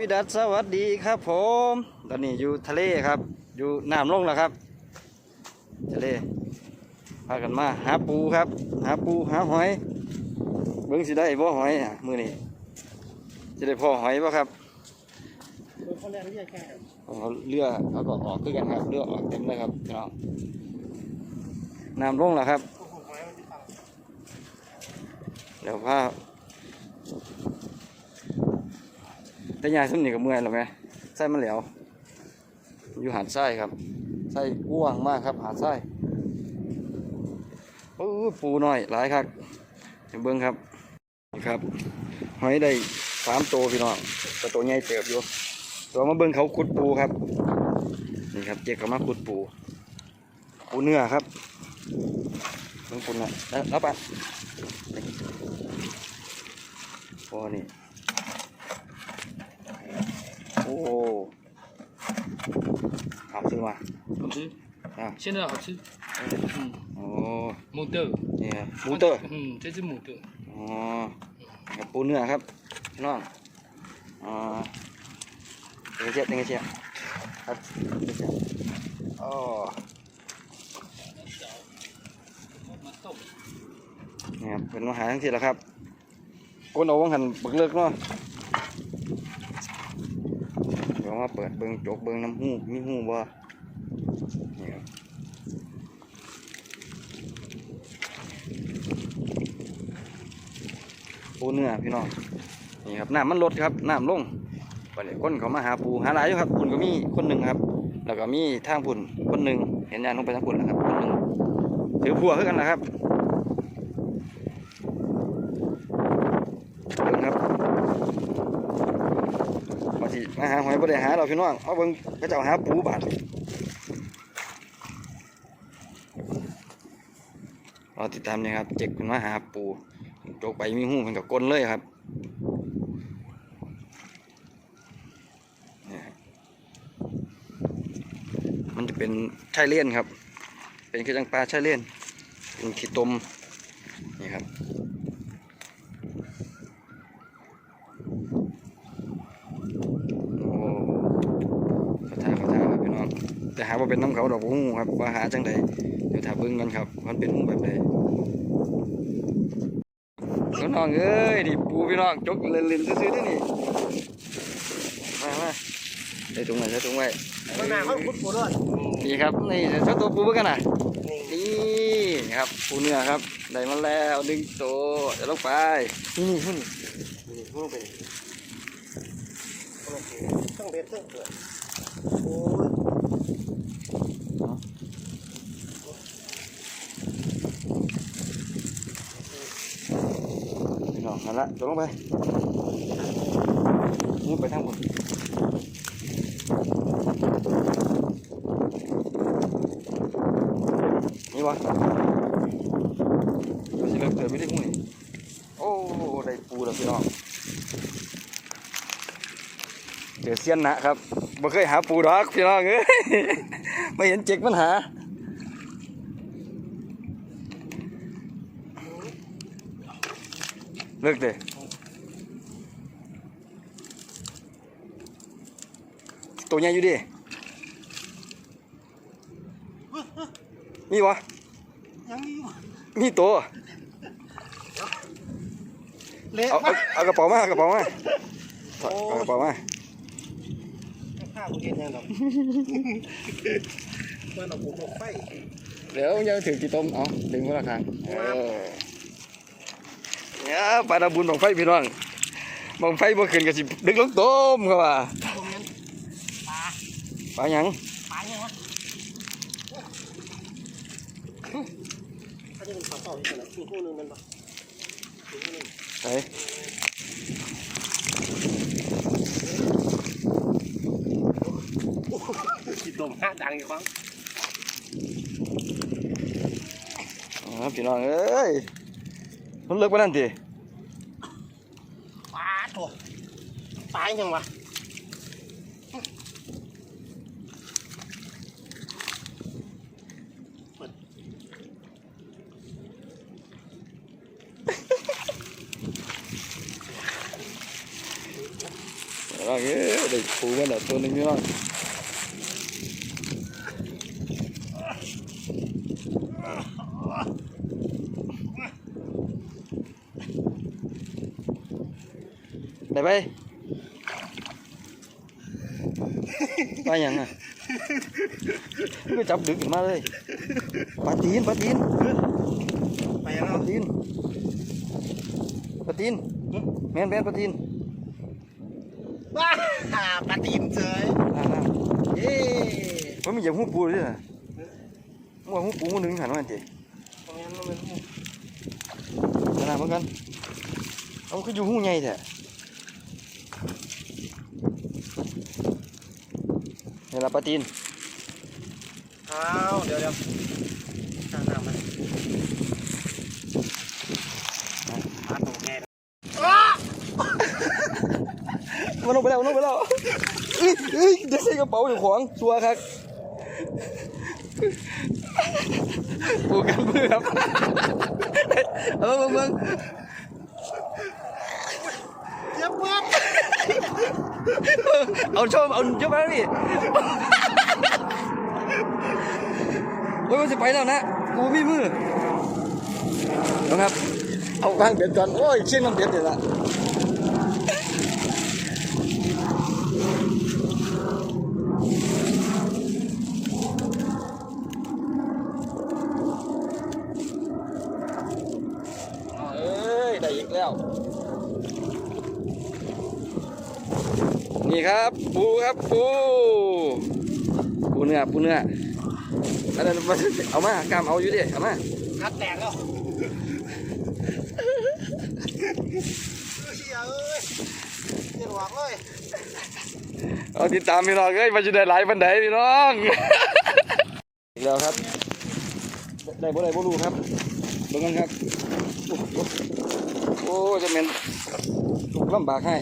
วิดัสสวัสดีครับผม ตอนนี้อยู่ทะเลครับ อยู่น้ำลงแล้วครับ ทะเล พากันมาหาปูครับ หาปูหาหอย เบิ้งสิได้บ่หอยอะมือนี้จะได้พอหอยบ่ครับเขาเรียกเรียกแค่เอาเรือเขาก็ออกคือกันครับเรือออกเต็มเลยครับพี่น้องน้ำลงแล้วครับโอ้โหไม้มันจะตังเดี๋ยวพา แต่ยายสุ่มนี่ก็เมื่อยแล้วไหมไส้มันเหลวอยู่หาดไส้ครับไส้กว้างมากครับหาดไส้โอ้ปูหน้อยหลายครับเห็นเบิ้งครับนี่ครับหอยได้สามตัวพี่น้องแต่ตัวใหญ่เติบอยู่ตัวมาเบิ้งเขาขุดปูครับนี่ครับเจ๊ก็มาขุดปู ปูเนื้อครับเบิ้งปูนื้อแล้วแล้วไปโอ้นี่ 好吃吗？好吃啊，现在好吃。嗯，哦，母的，นี่หมูเตอร์ 嗯，这是母的。 อ๋อกับปูเนื้อครับพี่น้องอ๋อเต็งเชียเต็งเชียครับเต็งเชียอ๋อนี่ครับเป็นมาหาทั้งทีแล้วครับก้นเอาวังหันบักเลิกเนาะ วมาเปิดเบิงจกเบิงน้ำหูมีหูบ่นี่ครับปูเนื้อพี่น้องนี่ครับน้ำมันลดครับน้ำลงวันนี้คนเขามาหาปูหาหลายอยู่ครับคุณก็มีคนหนึ่งครับ แล้วก็มีทางพุ่นคนหนึ่งเห็นยานลงไปทางพุ่นแล้วครับคนหนึ่งถือพัวคือกันนะครับเบิ่งครับบางที มาหาหอยบ่ได้หาเราพี่น้องเอาเบิ่งเขาเจ้าหาปูบาดเราติดตามเนี่ยครับ เจ็กคุณมาหาปูโจกไปมีหูมันกับก้นเลยครับเนี่ยครับมันจะเป็นชายเลี่ยนครับ เป็นคือจังปลาชายเลี่ยนเป็นขี้ตมนี่ครับโอ้เขาทาเขาทาครับพี่น้อง แต่หาว่าเป็นน้ำเขาดอกหูครับว่าหาจังใดเดี๋ยวถามเบิ่งกันครับมันเป็นหูแบบใดพี่น้องเอ้ยดิปูพี่น้องจกเล่นๆซื้อๆนี่นี่มามาใส่ถุงไว้ใส่ถุงไว้ข้างหน้าเขาขุดปูด้วยนี่ครับนี่เจ้าตัวปูเพื่อกันนะนี่นี่ครับปูเนื้อครับได้มาแล้วดึงตัวเดี๋ยวลงไปนี่นี่หุ่นนี่พูดไปเครื่องเบ็ดเครื่องเกิดโอ้ นั่นละจกลงไปมุดไปทางบนนี่วะดูสิเลิกเกิดไม่ได้หุ้ยโอ้ได้ปูแล้วพี่น้องเดี๋ยวเซียนนะครับบ่เคยหาปูดอกพี่น้องเอ้ยไม่เห็นเจ็กมันหา ลิกเด้ตัวใหญ่อยู่ดิมีวะยังมีอยู่มีตัวเละเอามาเอากเอากระเป๋ามาเอากระเป๋ามาเอาเอากระเป๋ามาข้าวกูเห็นยังดอกเมื่อเราปูลงไฟเดี๋ยวยังถือกี่ต้มเอาดึงคนละครั้งเออ เนี่ยปลาดาบุญบังไฟพี่น้องบังไฟบ่ขึ้นก็สิดึงลงต้มเข้าว่าปลาหยังปลายังวะถ้าจะเป็นปลาเต่าที่ไหนมีคู่นึงมันปะมีคู่นึงไปขีดตมห้าดังอยู่ฟังพี่น้องเอ้ยมันเลิกไปนั่นติ ปลาตัวปลายังวะพี่น้องเอ้ยได้ปูมันละตัวหนึงพี่น้อง ได้ไปไปยังอะก็จับดึกขึ้นมาเลยปลาตีนปลาตีนไปยังปเอาลาตีนปลาตีนแม่นแม่นปลาตีนว้าปลาตีนเฉยอ่าเย้ๆมันมีอย่างหูปูด้วยนะว่าหูปูมันหนึ่งหันมาเจ๊ตรงนี้มันเป็นขนาดเหมือนกันเอาคืออยู่หูใหญ่แท้ นี่ละปลาตีนอ้าวเดี๋ยวเดี๋ยวข้างหน้ามันปลาตัวแม่อ้ามันลงไปแล้วมันลงไปแล้วเอ้ยเอ้ยเดี๋ยวใส่กระเป๋าอยู่ของชัวร์ครับปูกันเพื่อครับเอาเบิ่งเบิ่ง เจ็บมาก เอาชมเอาชมมาแล้วพี่โอ้ยมันจะไปแล้วนะกูมีมือนะครับ เอาข้างเบ็ดก่อนโอ้ยเชี่ยงน้ำเบ็ดเลยละเอ้ย ได้อีกแล้ว นี่ ครับปูครับปูปูเนื้อปูเนื้ออันนั้นมาเอามากามเอาอยู่ดิเอามาคัดแตกแล้วเฮียเอ้ยเจ็บหวังเลยเอาติดตามพี่น้องเอ้ยมาจะได้หลายปันไดพี่น้องอีกแล้วครับ ได้บ่ได้บ่รู้ครับเบิ่งกันครับ โอ้จะเป็นถูกลำบากให้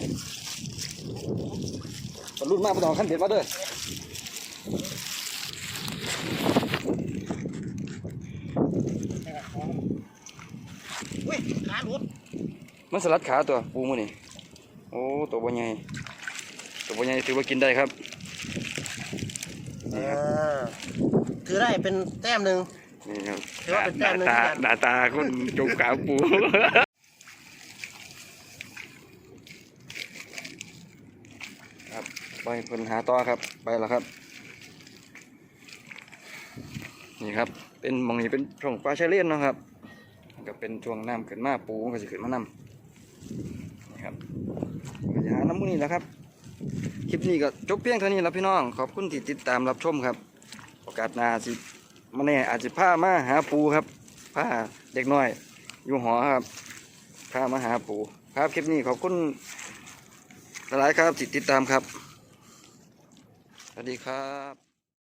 รรลุมากบ่ต้องเอาขั้นเด็ดมาเด้ออุ้ยขาหลุดมันสลัดขาตัวปูมือนี่โอ้ตัวบ่ใหญ่ตัวบ่ใหญ่ถือว่ากินได้ครับเออถือได้เป็นแต้มหนึ่งนี่ครับถือว่าเป็นแต้มหนึ่งตาเหมือนกันหน้าตาคนจงขาปู ครับ ไปเพิ่นหาต่อครับไปแล้วครับ นี่ครับเป็นมองนี้เป็นช่วงปลาชะเลียนนะครับก็เป็นช่วงน้ำขึ้นมาปูมันก็จะขึ้นมาน้ำนี่ครับก็จะหาน้ำมูนี่แหล้วครับคลิปนี้ก็จบเพียงเท่านี้แล้วพี่น้อง ขอบคุณที่ติดตามรับชมครับ โอกาสหน้าสิมาแน่อาจจะพามาหาปูครับพาเด็กน้อย อยู่หอครับพามาหาปู ครับคลิปนี้ขอบคุณหลายครับที่ติดตามครับ สวัสดีครับ